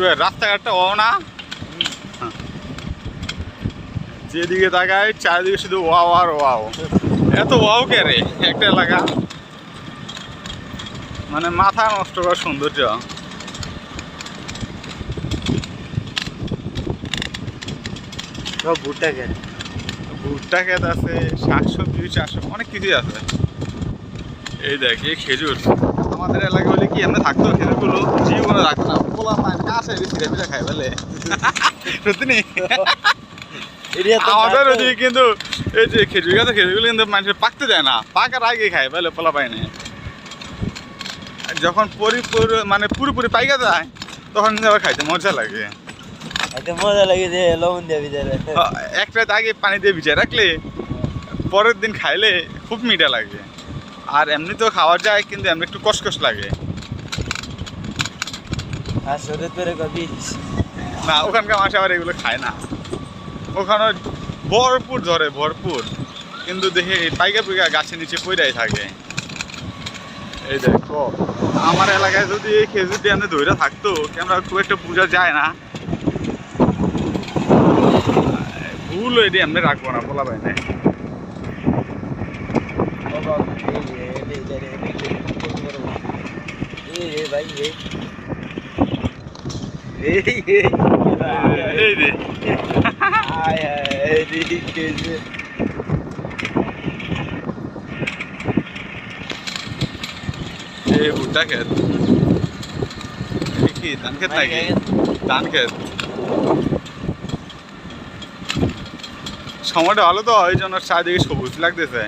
রাস্তাঘাটটা ও না? যেদিকে তাকায় চারিদিকে শুধু ওয়াও আর ওয়াও। এত ওয়াও কে রে? একটা এলাকা। মানে মাথা নষ্ট করার সৌন্দর্য। ভুট্টা খেয়ে ভুট্টা ক্ষেত আছে শাকসবজি চাষ অনেক কিছুই আছে। এই দেখ এই খেজুর। আমাদের এলাকা হলে কি আমরা থাকতো খেজুরগুলো? খাই বলে। আমাদের ওদিকে কিন্তু এই যে খেজুর খেজুরগুলো কিন্তু মানুষের পাকতে যায় না। পাকার আগে খায় বলে পোলা পায় না। আর যখন পরিপুর মানে পুরোপুরি পাইকা যায় তখন আবার খাইতে মজা লাগে। একটা মজা লাগে যে লবণ দিয়ে ভিতরে এক রাত আগে পানি দিয়ে ভিজে রাখলে পরের দিন খাইলে খুব মিঠা লাগে। আর এমনি তো খাওয়া যায় কিন্তু এমনি একটু কসকস লাগে। আর কবি না ওখানকার মানুষ আবার এগুলো খায় না ওখানে ভরপুর ধরে ভরপুর কিন্তু দেখে পাইকা পাইকা গাছের নিচে পইরাই থাকে এই দেখো আমার এলাকায় যদি এই খেজুর দিয়ে ধরে থাকতো আমরা খুব একটা পূজা যায় না ভুল এটি এমনি রাখব না বলা পাই না ভাই এই ভুট্টা কি ধান নাকি? ধান সময়টা ভালো তো ওই জন্য চারিদিকে সবুজ লাগতেছে।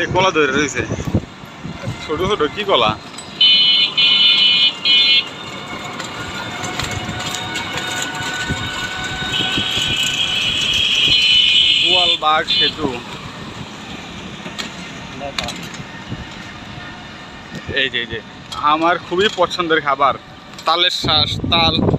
এই কলা ধরে রয়েছে। ছোট ছোট, কি কলা? গোয়াল বাঘ সেতু। এই যে যে, আমার খুবই পছন্দের খাবার। তালের শ্বাস তাল।